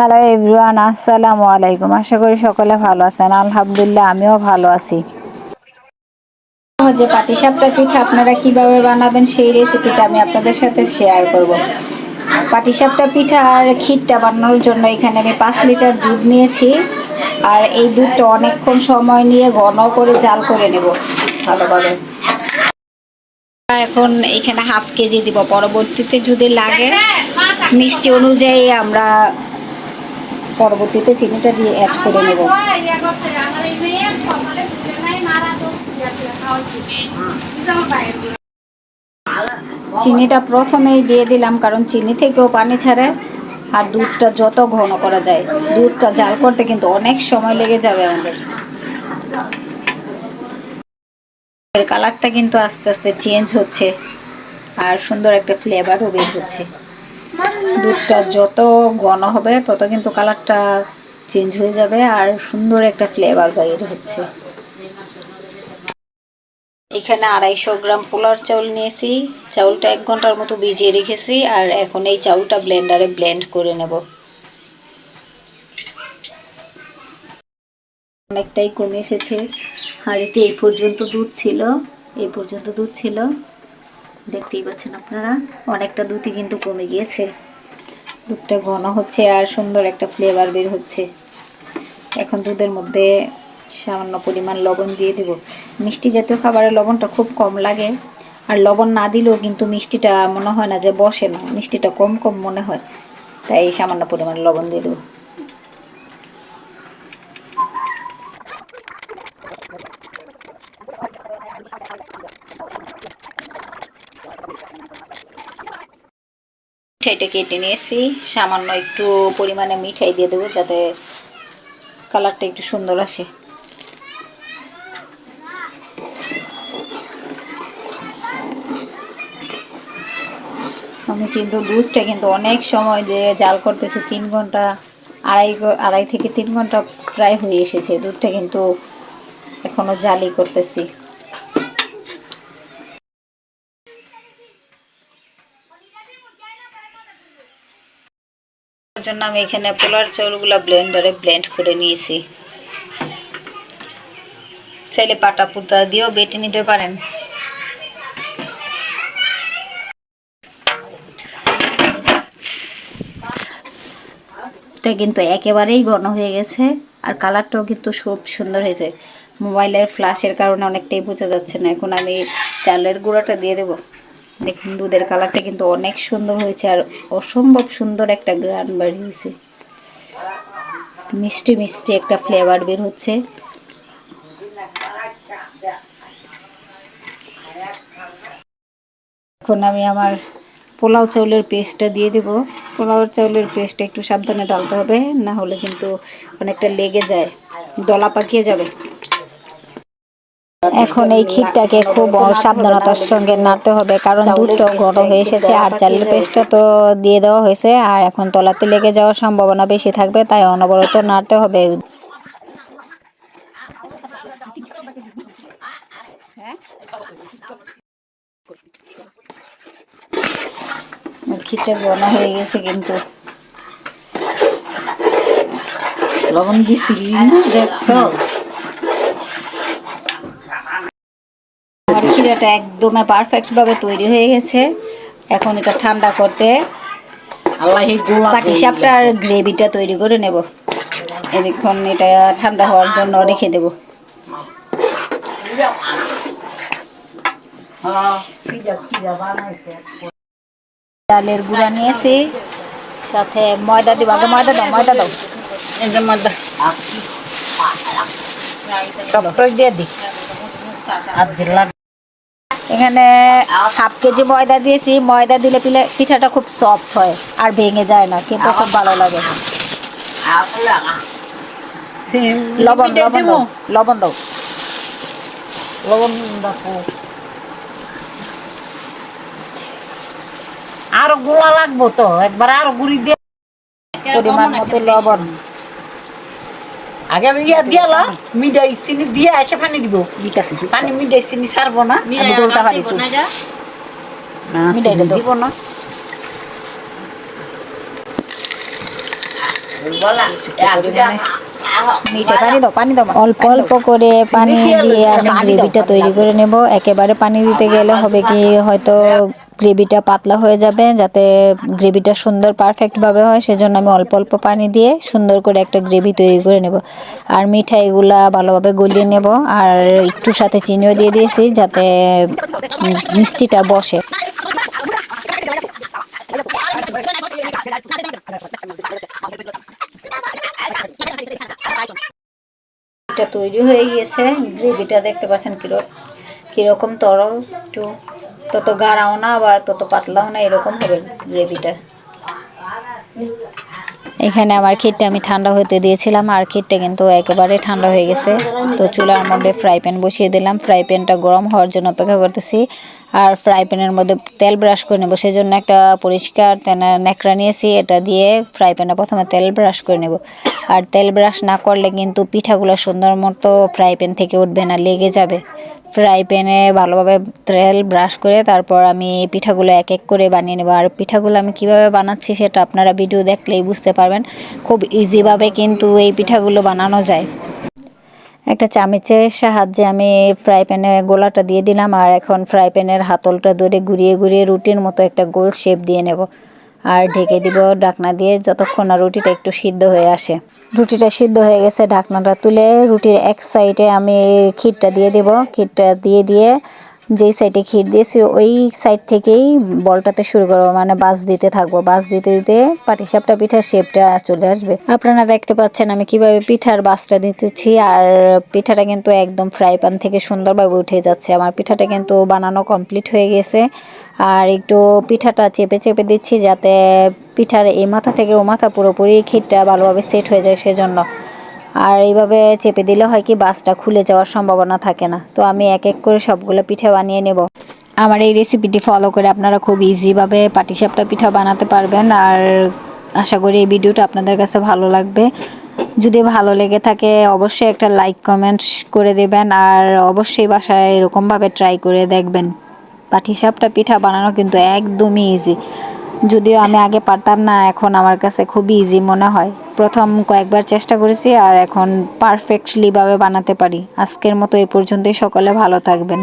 Hello everyone আসসালামু আলাইকুম। আশা করি সকলে ভালো আছেন। আলহামদুলিল্লাহ, আমিও ভালো আছি। যে পাটিসাপটা পিঠা আপনারা কীভাবে বানাবেন, সেই রেসিপিটা আমি আপনাদের সাথে শেয়ার করব। পাটিসাপটা পিঠা আর ক্ষীরটা বানানোর জন্য এখানে আমি পাঁচ লিটার দুধ নিয়েছি। আর এই দুধটা অনেকক্ষণ সময় নিয়ে ঘন করে জাল করে নেব, ভালোভাবে। এখন এখানে হাফ কেজি দিব। পরবর্তীতে যদি লাগে, মিষ্টি অনুযায়ী আমরা পরবর্তীতে চিনিটা দিয়ে অ্যাড করে নেব। চিনিটা প্রথমেই দিয়ে দিলাম, কারণ চিনি থেকেও পানি ছাড়ে আর দুধটা যত ঘন করা যায়। দুধটা জাল করতে কিন্তু অনেক সময় লেগে যাবে আমাদের। কালারটা কিন্তু আস্তে আস্তে চেঞ্জ হচ্ছে আর সুন্দর একটা ফ্লেভারও বের হচ্ছে। দুধটা যত ঘন হবে, তত কিন্তু কালারটা চেঞ্জ হয়ে যাবে আর সুন্দর একটা ফ্লেভার বের হচ্ছে। এখানে আড়াইশো গ্রাম পোলার চাউল নিয়েছি। চাউলটা এক ঘণ্টার মতো ভিজিয়ে রেখেছি আর এখন এই চাউলটা ব্লেন্ডারে ব্লেন্ড করে নেব। অনেকটাই কমে এসেছে। হাঁড়িতে এই পর্যন্ত দুধ ছিল, এই পর্যন্ত দুধ ছিল। দেখতেই পাচ্ছেন আপনারা, অনেকটা দুধই কিন্তু কমে গিয়েছে। দুধটা ঘন হচ্ছে আর সুন্দর একটা ফ্লেভার বের হচ্ছে। এখন দুধের মধ্যে সামান্য পরিমাণ লবণ দিয়ে দেব। মিষ্টি জাতীয় খাবারে লবণটা খুব কম লাগে, আর লবণ না দিলেও কিন্তু মিষ্টিটা মনে হয় না যে বসে না, মিষ্টিটা কম কম মনে হয়। তাই সামান্য পরিমাণ লবণ দিয়ে দেবো। মিঠাইটা কেটে নিয়েছি। সামান্য একটু পরিমাণে মিঠাই দিয়ে দেবো যাতে কালারটা একটু সুন্দর আসে। আমি কিন্তু দুধটা কিন্তু অনেক সময় দিয়ে জাল করতেছি, তিন ঘণ্টা, আড়াই আড়াই থেকে তিন ঘণ্টা প্রায় হয়ে এসেছে। দুধটা কিন্তু এখনও জালি করতেছি। জন্য আমি এখানে পোলার চাউলগুলো ব্লেন্ডারে ব্লেন্ড করে নিয়েছি। চাইলে পাটা পুতা দিয়েও বেটে নিতে পারেন। কিন্তু একেবারেই ঘন হয়ে গেছে, আর কালারটাও কিন্তু খুব সুন্দর হয়েছে। মোবাইলের ফ্ল্যাশের কারণে অনেকটাই বোঝা যাচ্ছে না, এখন আমি চালের গুঁড়াটা দিয়ে দেবো। দেখুন দুধের কালারটা কিন্তু অনেক সুন্দর হয়েছে আর অসম্ভব সুন্দর একটা গ্রান বাড়ি হয়েছে। মিষ্টি মিষ্টি একটা ফ্লেভার বের হচ্ছে। এখন আমি আমার পোলাও চাউলের পেস্টটা দিয়ে দেব। পোলাও চাউলের পেস্টটা একটু সাবধানে ডালতে হবে, না হলে কিন্তু অনেকটা লেগে যায়, দলা পাকিয়ে যাবে। এখন এই ক্ষীরটাকে খুব সাবধানতার সঙ্গে নাড়তে হবে, কারণ দুধটা ঘন হয়ে এসেছে আর চালের পেস্টটা তো দিয়ে দেওয়া হয়েছে, আর এখন তলাতে লেগে যাওয়ার সম্ভাবনা বেশি থাকবে, তাই অনবরত নাড়তে হবে। ক্ষীরটা ঘন হয়ে গেছে কিন্তু। লবণ দিছিলি না, দেখছ? ক্ষীরাটা একদম পারফেক্ট ভাবে তৈরি হয়ে গেছে। এখন এটা ঠান্ডা করতে আল্লাহ এই গোলা পাটি সাপটার গ্রেভিটা তৈরি করে নেব। এখন এটা ঠান্ডা হওয়ার জন্য রেখে দেব। চালের গুঁড়া নিয়েছি। সাথে ময়দা দিব আগে ময়দা দাও ময়দা দাও। এই যে মধ্যে সবটাই দিয়ে দি। আর জিল্লা এখানে হাফ কেজি ময়দা দিয়েছি। ময়দা দিলে পিলে পিঠাটা খুব সফট হয় আর ভেঙে যায় না খেতে খুব ভালো লাগে। লবণ লবণ দাও লবণ দাও। লবণ আরও গোলা লাগবো তো একবার আর গুড়ি দিয়ে পরিমাণ মতো লবণ। আগে আমি ইয়া দিয়ালা মিডাই চিনি দিয়ে এসে পানি দিব। দিতেছি পানি মিডাই চিনি ছাড়বো না। আমি মিডাইটা। দিব না। অল্প অল্প করে পানি দিয়ে আমি গ্রেভিটা তৈরি করে নেব। একেবারে পানি দিতে গেলে হবে কি হয়তো গ্রেভিটা পাতলা হয়ে যাবে যাতে গ্রেভিটা সুন্দর পারফেক্টভাবে হয়, সেজন্য আমি অল্প অল্প পানি দিয়ে সুন্দর করে একটা গ্রেভি তৈরি করে নেব। আর মিঠাইগুলা ভালোভাবে গলিয়ে নেব, আর একটু সাথে চিনিও দিয়ে দিয়েছি যাতে মিষ্টিটা বসে। তৈরি হয়ে গিয়েছে, গ্রেভিটা দেখতে পাচ্ছেন কীরকম কীরকম তরল, একটু তত গাঢ়াও না আবার তত পাতলাও না, এরকম হবে গ্রেভিটা। এখানে আমার ক্ষীরটা আমি ঠান্ডা হতে দিয়েছিলাম, আর ক্ষীরটা কিন্তু একেবারে ঠান্ডা হয়ে গেছে। তো চুলার মধ্যে ফ্রাই প্যান বসিয়ে দিলাম। ফ্রাই প্যানটা গরম হওয়ার জন্য অপেক্ষা করতেছি। আর ফ্রাই প্যানের মধ্যে তেল ব্রাশ করে নেব সেই জন্য একটা পরিষ্কার তেনা ন্যাকড়া নিয়েছি, এটা দিয়ে ফ্রাই প্যানে প্রথমে তেল ব্রাশ করে নেব। আর তেল ব্রাশ না করলে কিন্তু পিঠাগুলো সুন্দর মতো ফ্রাই প্যান থেকে উঠবে না, লেগে যাবে। ফ্রাই প্যানে ভালোভাবে তেল ব্রাশ করে তারপর আমি পিঠাগুলো এক এক করে বানিয়ে নেব। আর পিঠাগুলো আমি কীভাবে বানাচ্ছি সেটা আপনারা ভিডিও দেখলেই বুঝতে পারবেন। খুব ইজিভাবে কিন্তু এই পিঠাগুলো বানানো যায়। একটা চামচের সাহায্যে আমি ফ্রাই প্যানে গোলাটা দিয়ে দিলাম আর এখন ফ্রাই প্যানের হাতলটা ধরে ঘুরিয়ে ঘুরিয়ে রুটির মতো একটা গোল শেপ দিয়ে নেব। আর ঢেকে দিব ঢাকনা দিয়ে যতক্ষণ না রুটিটা একটু সিদ্ধ হয়ে আসে। রুটিটা সিদ্ধ হয়ে গেছে, ঢাকনাটা তুলে রুটির এক সাইডে আমি ক্ষীরটা দিয়ে দেব। ক্ষীরটা দিয়ে দিয়ে যেই সাইডে ক্ষীর দিয়েছি, ওই সাইড থেকেই বলটাতে শুরু করব মানে বাস দিতে থাকব। বাস দিতে দিতে পাটিসাপটা পিঠার শেপটা চলে আসবে। আপনারা দেখতে পাচ্ছেন আমি কীভাবে পিঠার বাসটা দিতেছি, আর পিঠাটা কিন্তু একদম ফ্রাই প্যান থেকে সুন্দরভাবে উঠে যাচ্ছে। আমার পিঠাটা কিন্তু বানানো কমপ্লিট হয়ে গেছে। আর একটু পিঠাটা চেপে চেপে দিচ্ছি যাতে পিঠার এই মাথা থেকে ও মাথা পুরোপুরি ক্ষীরটা ভালোভাবে সেট হয়ে যায় সেজন্য। আর এইভাবে চেপে দিলে হয় কি বাসটা খুলে যাওয়ার সম্ভাবনা থাকে না। তো আমি এক এক করে সবগুলো পিঠা বানিয়ে নেব। আমার এই রেসিপিটি ফলো করে আপনারা খুব ইজিভাবে পাটিসাপটা পিঠা বানাতে পারবেন। আর আশা করি এই ভিডিওটা আপনাদের কাছে ভালো লাগবে। যদি ভালো লেগে থাকে, অবশ্যই একটা লাইক কমেন্ট করে দেবেন। আর অবশ্যই বাসায় এরকমভাবে ট্রাই করে দেখবেন। পাটিসাপটা পিঠা বানানো কিন্তু একদমই ইজি যদিও আমি আগে পারতাম না, এখন আমার কাছে খুবই ইজি মনে হয়। প্রথম কয়েকবার চেষ্টা করেছি আর এখন পারফেক্টলিভাবে বানাতে পারি। আজকের মতো এ পর্যন্তই, সকলে ভালো থাকবেন।